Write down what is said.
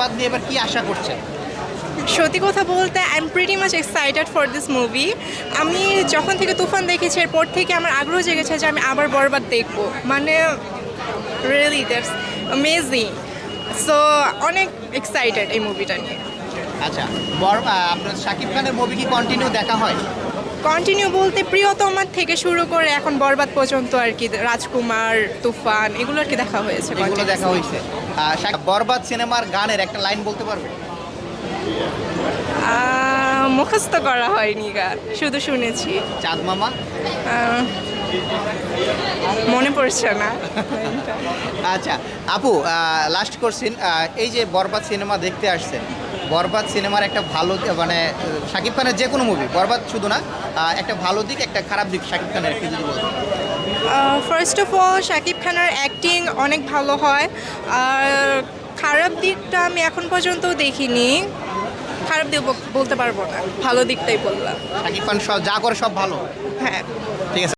বাদ দিয়ে এবার কি আশা করছেন? সত্যি কথা বলতে I am pretty much excited for this movie আমি যখন থেকে তুফান দেখেছি এরপর থেকে আমার আগ্রহ জেগেছে যে আমি আবার বরবাদ দেখব। মানে রিয়েলি দ্যাটস অ্যামেজিং সো অনেক এক্সাইটেড এই মুভিটা নিয়ে। আচ্ছা বর আপনার শাকিব খানের মুভি কি কন্টিনিউ দেখা হয়? কন্টিনিউ বলতে প্রিয়তমার থেকে শুরু করে এখন বরবাদ পর্যন্ত আর কি রাজকুমার তুফান এগুলো আর কি দেখা হয়েছে এগুলো দেখা হয়েছে। বরবাদ সিনেমার গানের একটা লাইন বলতে পারবে? মুখস্থ করা হয়নি গান শুধু শুনেছি। চাঁদ মামা? মনে পড়ছে না। আচ্ছা আপু লাস্ট কোশ্চিন এই যে বরবাদ সিনেমা দেখতে আসছেন বরবাদ সিনেমার একটা ভালো মানে শাকিব খানের যে কোনো মুভি বরবাদ শুধু না একটা ভালো দিক একটা খারাপ দিক শাকিব খানের একটু যদি। ফার্স্ট অফ অল শাকিব খানের অ্যাক্টিং অনেক ভালো হয়। আর খারাপ দিকটা আমি এখন পর্যন্ত দেখিনি। খারাপ দিক বলতে পারব না। ভালো দিকটাই বললাম। শাকিব খান সব যা করে সব ভালো। হ্যাঁ। ঠিক আছে।